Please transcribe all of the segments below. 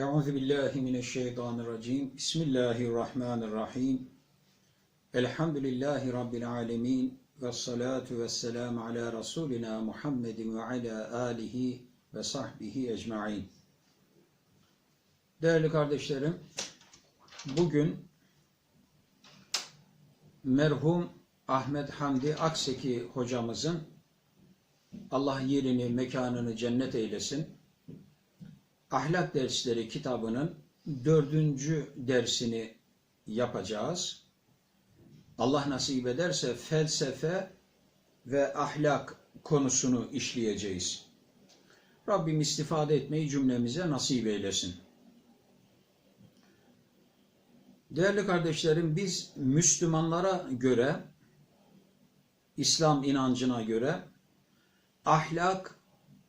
Euzu billahi mineşşeytanirracim. Bismillahirrahmanirrahim. Elhamdülillahi rabbil alamin ve salatu vesselam ala rasulina Muhammedin ve ala alihi ve sahbihi ecmaîn. Değerli kardeşlerim, bugün merhum Ahmet Hamdi Akseki hocamızın Allah yerini, mekanını cennet eylesin. Ahlak dersleri kitabının dördüncü dersini yapacağız. Allah nasip ederse felsefe ve ahlak konusunu işleyeceğiz. Rabbim istifade etmeyi cümlemize nasip eylesin. Değerli kardeşlerim biz Müslümanlara göre, İslam inancına göre ahlak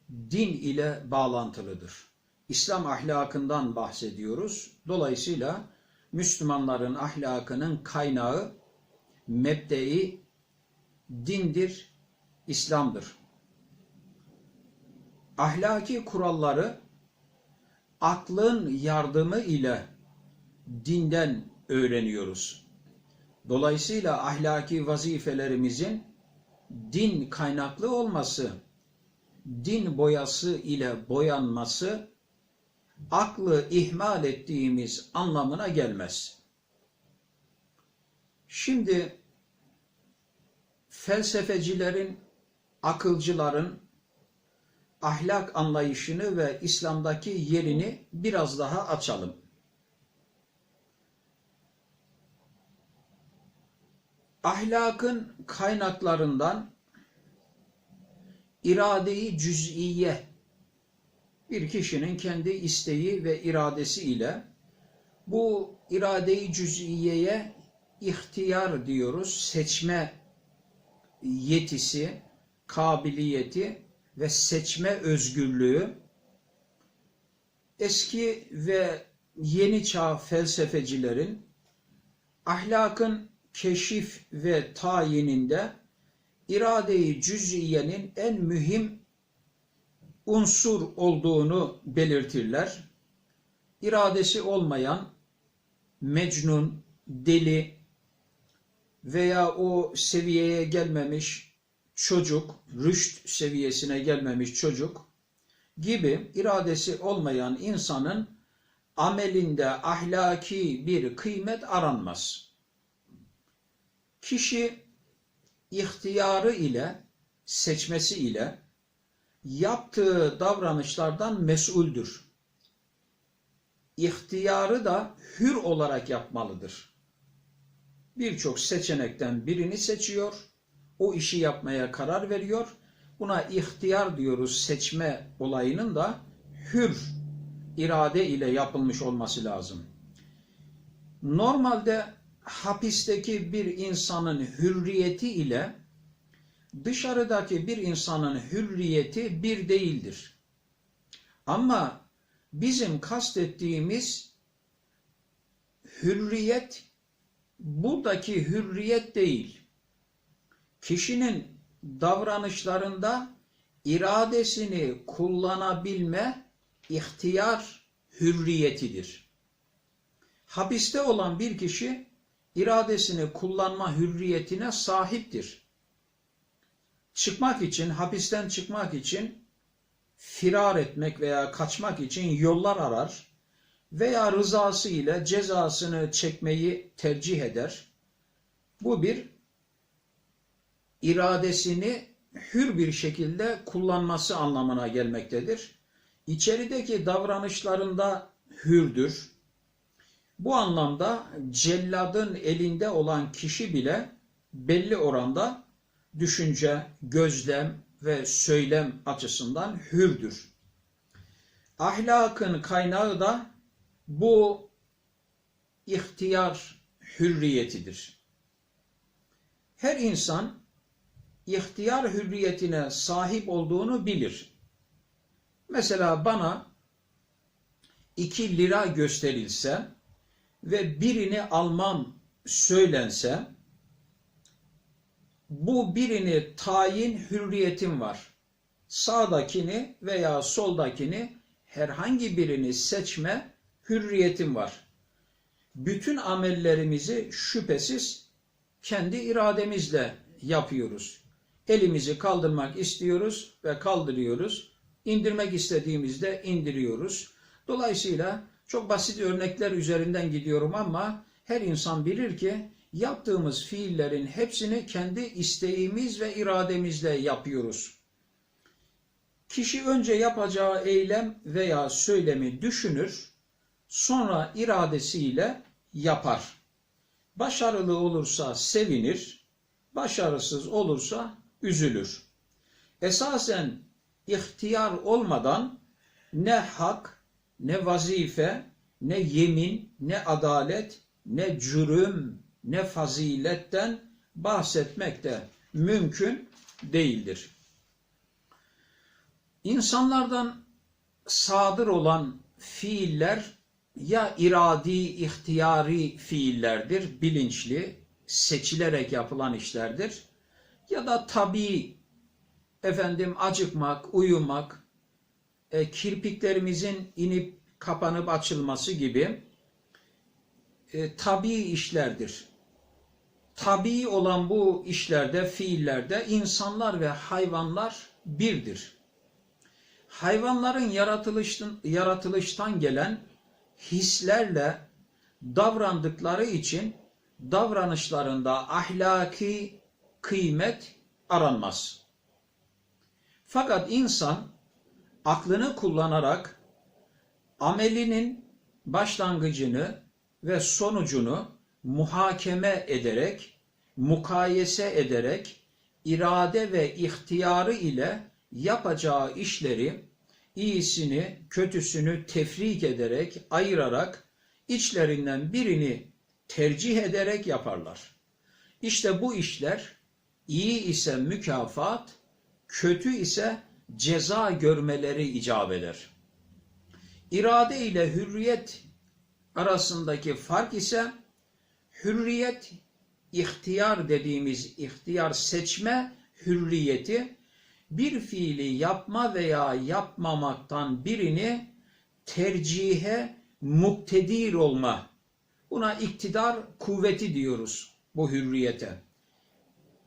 din ile bağlantılıdır. İslam ahlakından bahsediyoruz. Dolayısıyla Müslümanların ahlakının kaynağı, mebdei dindir, İslam'dır. Ahlaki kuralları aklın yardımı ile dinden öğreniyoruz. Dolayısıyla ahlaki vazifelerimizin din kaynaklı olması, din boyası ile boyanması aklı ihmal ettiğimiz anlamına gelmez. Şimdi felsefecilerin, akılcıların ahlak anlayışını ve İslam'daki yerini biraz daha açalım. Ahlakın kaynaklarından iradeyi cüz'iye bir kişinin kendi isteği ve iradesi ile bu iradeyi cüz'iyeye ihtiyar diyoruz. Seçme yetisi, kabiliyeti ve seçme özgürlüğü eski ve yeni çağ felsefecilerin ahlakın keşif ve tayininde iradeyi cüz'iyenin en mühim unsur olduğunu belirtirler. İradesi olmayan mecnun, deli veya o seviyeye gelmemiş çocuk, rüşt seviyesine gelmemiş çocuk gibi iradesi olmayan insanın amelinde ahlaki bir kıymet aranmaz. Kişi ihtiyarı ile, seçmesi ile yaptığı davranışlardan mesuldür. İhtiyarı da hür olarak yapmalıdır. Birçok seçenekten birini seçiyor, o işi yapmaya karar veriyor. Buna ihtiyar diyoruz seçme olayının da hür irade ile yapılmış olması lazım. Normalde hapisteki bir insanın hürriyeti ile dışarıdaki bir insanın hürriyeti bir değildir. Ama bizim kastettiğimiz hürriyet buradaki hürriyet değil. Kişinin davranışlarında iradesini kullanabilme ihtiyar hürriyetidir. Hapiste olan bir kişi iradesini kullanma hürriyetine sahiptir çıkmak için, hapisten çıkmak için firar etmek veya kaçmak için yollar arar veya rızası ile cezasını çekmeyi tercih eder. Bu bir iradesini hür bir şekilde kullanması anlamına gelmektedir. İçerideki davranışlarında hürdür. Bu anlamda celladın elinde olan kişi bile belli oranda düşünce, gözlem ve söylem açısından hürdür. Ahlakın kaynağı da bu ihtiyar hürriyetidir. Her insan ihtiyar hürriyetine sahip olduğunu bilir. Mesela bana iki lira gösterilse ve birini almam söylense bu birini tayin hürriyetim var. Sağdakini veya soldakini herhangi birini seçme hürriyetim var. Bütün amellerimizi şüphesiz kendi irademizle yapıyoruz. Elimizi kaldırmak istiyoruz ve kaldırıyoruz. İndirmek istediğimizde indiriyoruz. Dolayısıyla çok basit örnekler üzerinden gidiyorum ama her insan bilir ki yaptığımız fiillerin hepsini kendi isteğimiz ve irademizle yapıyoruz. Kişi önce yapacağı eylem veya söylemi düşünür, sonra iradesiyle yapar. Başarılı olursa sevinir, başarısız olursa üzülür. Esasen ihtiyar olmadan ne hak, ne vazife, ne yemin, ne adalet, ne cürüm, ne faziletten bahsetmek de mümkün değildir. İnsanlardan sadır olan fiiller ya iradi, ihtiyari fiillerdir, bilinçli, seçilerek yapılan işlerdir ya da tabii efendim acıkmak, uyumak, e, kirpiklerimizin inip kapanıp açılması gibi e, tabii işlerdir. Tabii olan bu işlerde, fiillerde insanlar ve hayvanlar birdir. Hayvanların yaratılıştan, yaratılıştan gelen hislerle davrandıkları için davranışlarında ahlaki kıymet aranmaz. Fakat insan aklını kullanarak amelinin başlangıcını ve sonucunu muhakeme ederek, mukayese ederek, irade ve ihtiyarı ile yapacağı işleri iyisini, kötüsünü tefrik ederek, ayırarak içlerinden birini tercih ederek yaparlar. İşte bu işler iyi ise mükafat, kötü ise ceza görmeleri icap eder. İrade ile hürriyet arasındaki fark ise hürriyet ihtiyar dediğimiz ihtiyar seçme hürriyeti bir fiili yapma veya yapmamaktan birini tercihe muktedir olma. Buna iktidar kuvveti diyoruz bu hürriyete.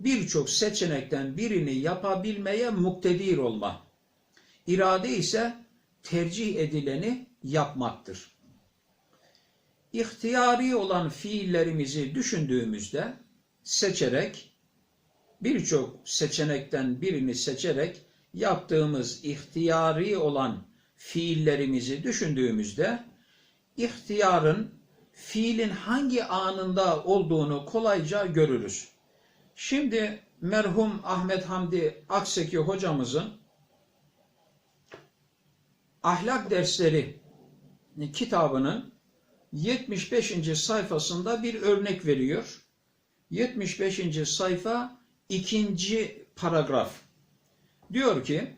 Birçok seçenekten birini yapabilmeye muktedir olma. İrade ise tercih edileni yapmaktır. İhtiyari olan fiillerimizi düşündüğümüzde seçerek birçok seçenekten birini seçerek yaptığımız ihtiyari olan fiillerimizi düşündüğümüzde ihtiyarın fiilin hangi anında olduğunu kolayca görürüz. Şimdi merhum Ahmet Hamdi Akseki hocamızın Ahlak Dersleri kitabının 75. sayfasında bir örnek veriyor. 75. sayfa ikinci paragraf. Diyor ki,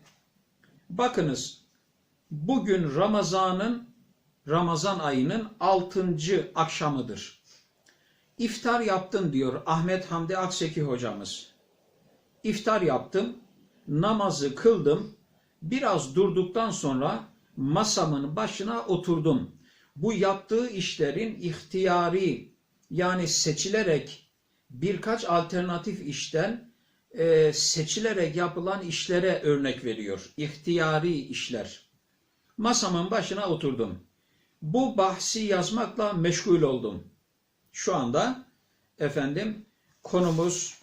bakınız bugün Ramazan'ın Ramazan ayının 6. akşamıdır. İftar yaptım diyor Ahmet Hamdi Akseki hocamız. İftar yaptım, namazı kıldım, biraz durduktan sonra masamın başına oturdum. Bu yaptığı işlerin ihtiyari yani seçilerek birkaç alternatif işten e, seçilerek yapılan işlere örnek veriyor. İhtiyari işler. Masamın başına oturdum. Bu bahsi yazmakla meşgul oldum. Şu anda efendim konumuz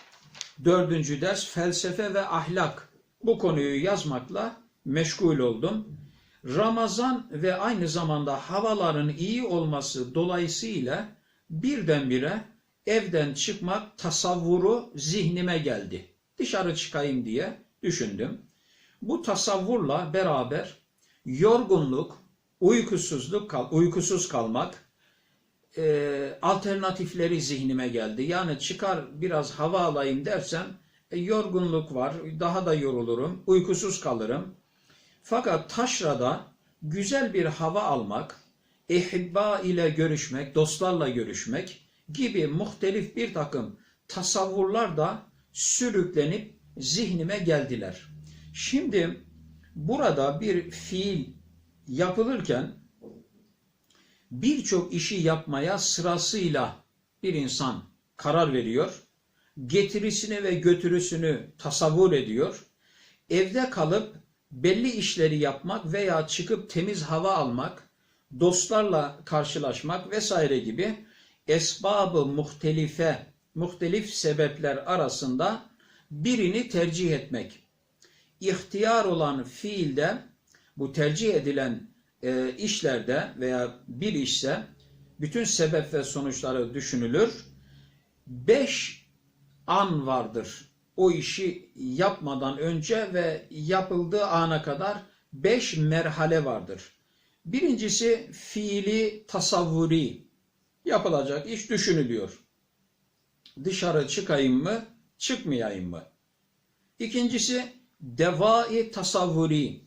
dördüncü ders felsefe ve ahlak. Bu konuyu yazmakla meşgul oldum. Ramazan ve aynı zamanda havaların iyi olması dolayısıyla birdenbire evden çıkmak tasavvuru zihnime geldi. Dışarı çıkayım diye düşündüm. Bu tasavvurla beraber yorgunluk, uykusuzluk, uykusuz kalmak e, alternatifleri zihnime geldi. Yani çıkar biraz hava alayım dersem e, yorgunluk var, daha da yorulurum, uykusuz kalırım. Fakat taşrada güzel bir hava almak, ehibba ile görüşmek, dostlarla görüşmek gibi muhtelif bir takım tasavvurlar da sürüklenip zihnime geldiler. Şimdi burada bir fiil yapılırken birçok işi yapmaya sırasıyla bir insan karar veriyor. Getirisini ve götürüsünü tasavvur ediyor. Evde kalıp belli işleri yapmak veya çıkıp temiz hava almak, dostlarla karşılaşmak vesaire gibi esbabı muhtelife, muhtelif sebepler arasında birini tercih etmek. İhtiyar olan fiilde bu tercih edilen e, işlerde veya bir işse bütün sebep ve sonuçları düşünülür. Beş an vardır. O işi yapmadan önce ve yapıldığı ana kadar beş merhale vardır. Birincisi fiili tasavvuri. Yapılacak iş düşünülüyor. Dışarı çıkayım mı, çıkmayayım mı? İkincisi devai tasavvuri.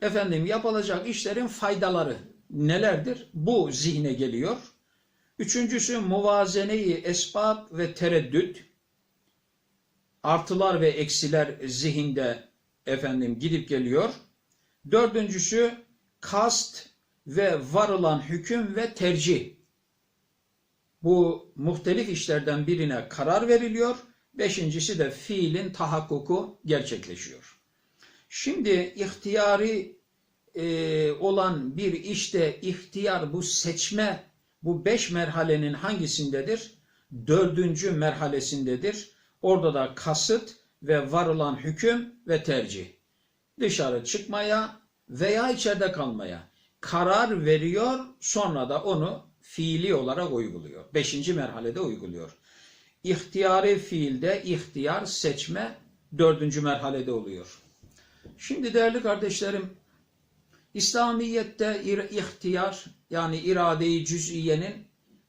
Efendim yapılacak işlerin faydaları nelerdir? Bu zihne geliyor. Üçüncüsü muvazeneyi esbab ve tereddüt. Artılar ve eksiler zihinde efendim gidip geliyor. Dördüncüsü kast ve varılan hüküm ve tercih. Bu muhtelif işlerden birine karar veriliyor. Beşincisi de fiilin tahakkuku gerçekleşiyor. Şimdi ihtiyari e, olan bir işte ihtiyar bu seçme bu beş merhalenin hangisindedir? Dördüncü merhalesindedir. Orada da kasıt ve varılan hüküm ve tercih. Dışarı çıkmaya veya içeride kalmaya karar veriyor sonra da onu fiili olarak uyguluyor. Beşinci merhalede uyguluyor. İhtiyari fiilde ihtiyar seçme dördüncü merhalede oluyor. Şimdi değerli kardeşlerim İslamiyet'te ihtiyar yani irade-i cüz'iyenin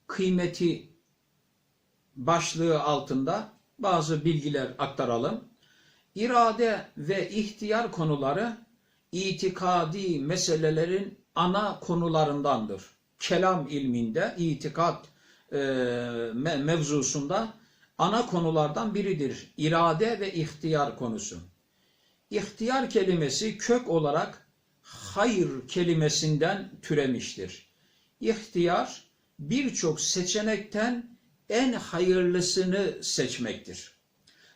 kıymeti başlığı altında bazı bilgiler aktaralım. İrade ve ihtiyar konuları itikadi meselelerin ana konularındandır. Kelam ilminde, itikat e, mevzusunda ana konulardan biridir. İrade ve ihtiyar konusu. İhtiyar kelimesi kök olarak hayır kelimesinden türemiştir. İhtiyar birçok seçenekten en hayırlısını seçmektir.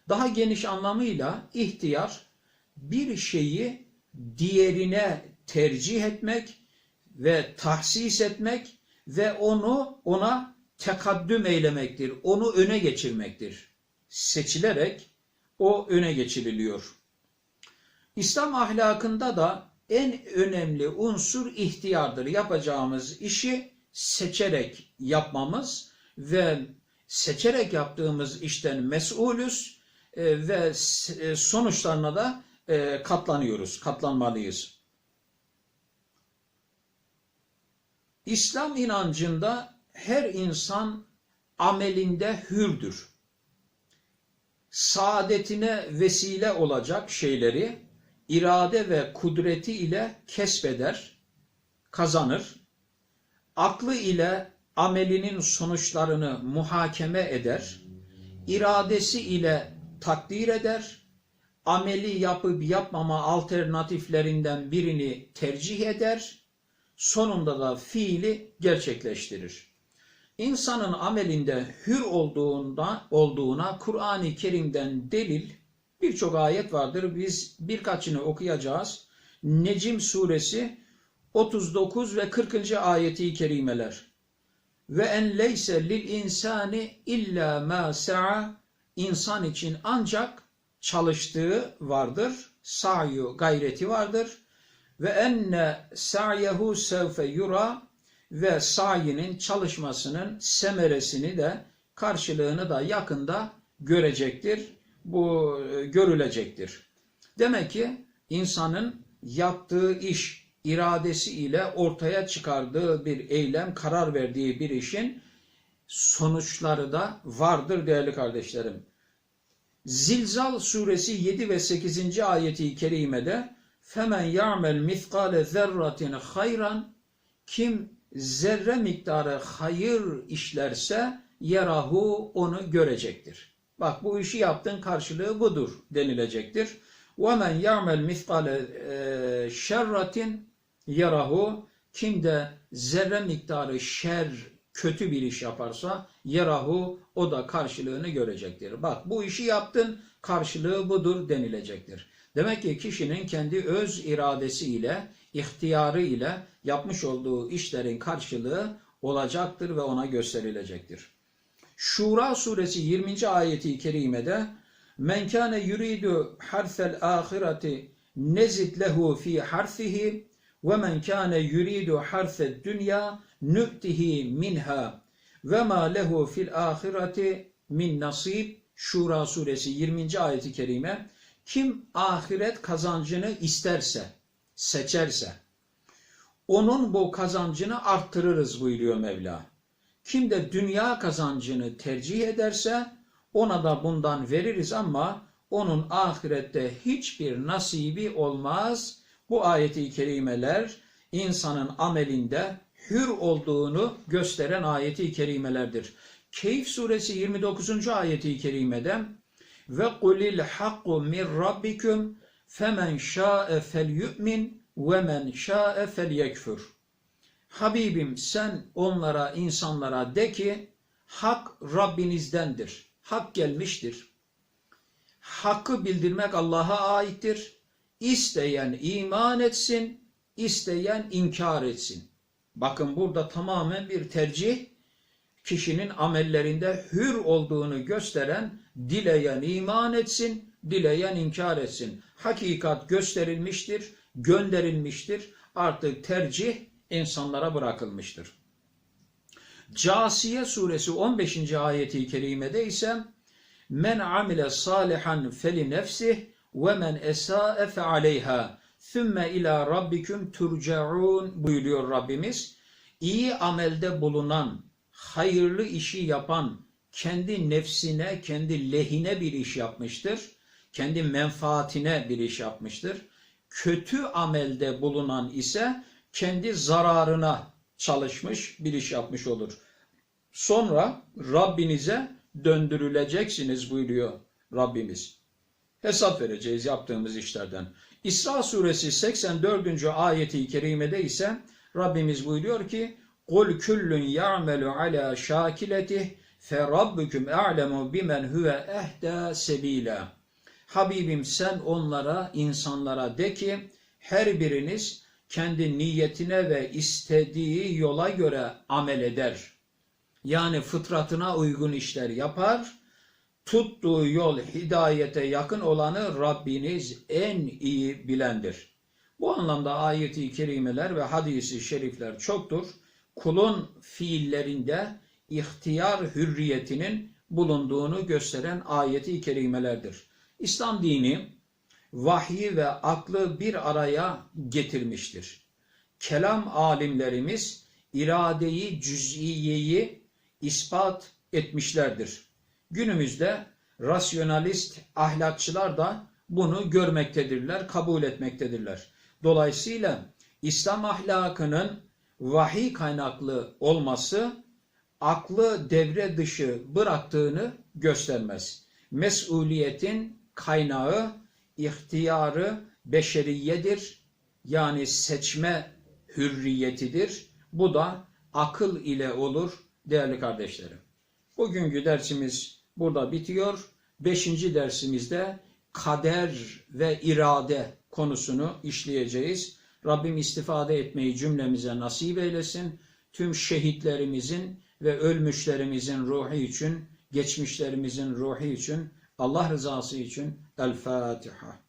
Daha geniş anlamıyla ihtiyar bir şeyi diğerine tercih etmek ve tahsis etmek ve onu ona tekaddüm eylemektir. Onu öne geçirmektir. Seçilerek o öne geçiriliyor. İslam ahlakında da en önemli unsur ihtiyardır. Yapacağımız işi seçerek yapmamız ve seçerek yaptığımız işten mesulüz e, ve e, sonuçlarına da e, katlanıyoruz, katlanmalıyız. İslam inancında her insan amelinde hürdür. Saadetine vesile olacak şeyleri irade ve kudreti ile kesbeder, kazanır. Aklı ile amelinin sonuçlarını muhakeme eder. iradesi ile takdir eder. Ameli yapıp yapmama alternatiflerinden birini tercih eder. Sonunda da fiili gerçekleştirir. İnsanın amelinde hür olduğunda, olduğuna Kur'an-ı Kerim'den delil birçok ayet vardır. Biz birkaçını okuyacağız. Necim suresi 39 ve 40. ayeti kerimeler. Ve en leyse lil insani illa ma sa'a insan için ancak çalıştığı vardır. Sa'yu gayreti vardır. Ve enne sa'yehu sevfe yura ve sayinin çalışmasının semeresini de karşılığını da yakında görecektir bu e, görülecektir. Demek ki insanın yaptığı iş iradesi ile ortaya çıkardığı bir eylem, karar verdiği bir işin sonuçları da vardır değerli kardeşlerim. Zilzal suresi 7 ve 8. ayeti kerimede femen ya'mel miskale zerratin hayran kim zerre miktarı hayır işlerse yarahu onu görecektir. Bak bu işi yaptın karşılığı budur denilecektir. وَمَنْ يَعْمَلْ مِثْقَالَ شَرَّةٍ yarahu Kim de zerre miktarı şer, kötü bir iş yaparsa yerahu o da karşılığını görecektir. Bak bu işi yaptın karşılığı budur denilecektir. Demek ki kişinin kendi öz iradesi ile, ihtiyarı ile yapmış olduğu işlerin karşılığı olacaktır ve ona gösterilecektir. Şura suresi 20. ayeti kerimede Men kâne yuridu harsel ahireti nezid lehu fi harsihi kâne yuridu harsed dünya nü'tihi minha ve ma lehu fil ahireti min nasib Şura suresi 20. ayeti kerime kim ahiret kazancını isterse, seçerse onun bu kazancını arttırırız buyuruyor Mevla. Kim de dünya kazancını tercih ederse ona da bundan veririz ama onun ahirette hiçbir nasibi olmaz. Bu ayeti kerimeler insanın amelinde hür olduğunu gösteren ayeti kerimelerdir. Keyif suresi 29. ayeti kerimede ve kulil hakku min rabbikum femen şa'e fel yu'min ve men şa'e fel yekfur. Habibim sen onlara insanlara de ki hak Rabbinizdendir. Hak gelmiştir. Hakkı bildirmek Allah'a aittir. İsteyen iman etsin, isteyen inkar etsin. Bakın burada tamamen bir tercih kişinin amellerinde hür olduğunu gösteren dileyen iman etsin, dileyen inkar etsin. Hakikat gösterilmiştir, gönderilmiştir. Artık tercih insanlara bırakılmıştır. Casiye suresi 15. ayeti kerimede ise Men amile salihan feli nefsih esa'e fe aleyha thümme ila rabbikum turcaun buyuruyor Rabbimiz. İyi amelde bulunan, hayırlı işi yapan, kendi nefsine, kendi lehine bir iş yapmıştır. Kendi menfaatine bir iş yapmıştır. Kötü amelde bulunan ise kendi zararına çalışmış bir iş yapmış olur. Sonra Rabbinize döndürüleceksiniz buyuruyor Rabbimiz Hesap vereceğiz yaptığımız işlerden. İsra suresi 84. ayeti kerimede ise Rabbimiz buyuruyor ki قُلْ كُلٌّ يَعْمَلُ عَلَى شَاكِلَتِهِ فَرَبُّكُمْ اَعْلَمُ بِمَنْ هُوَ اَهْدَى سَب۪يلًا Habibim sen onlara, insanlara de ki her biriniz kendi niyetine ve istediği yola göre amel eder. Yani fıtratına uygun işler yapar. Tuttuğu yol hidayete yakın olanı Rabbiniz en iyi bilendir. Bu anlamda ayeti kerimeler ve hadisi şerifler çoktur. Kulun fiillerinde ihtiyar hürriyetinin bulunduğunu gösteren ayeti kerimelerdir. İslam dini vahyi ve aklı bir araya getirmiştir. Kelam alimlerimiz iradeyi, cüz'iyeyi ispat etmişlerdir. Günümüzde rasyonalist ahlakçılar da bunu görmektedirler, kabul etmektedirler. Dolayısıyla İslam ahlakının vahiy kaynaklı olması aklı devre dışı bıraktığını göstermez. Mesuliyetin kaynağı, ihtiyarı beşeriyedir. Yani seçme hürriyetidir. Bu da akıl ile olur değerli kardeşlerim. Bugünkü dersimiz burada bitiyor. Beşinci dersimizde kader ve irade konusunu işleyeceğiz. Rabbim istifade etmeyi cümlemize nasip eylesin. Tüm şehitlerimizin ve ölmüşlerimizin ruhu için, geçmişlerimizin ruhu için, Allah rızası için El Fatiha.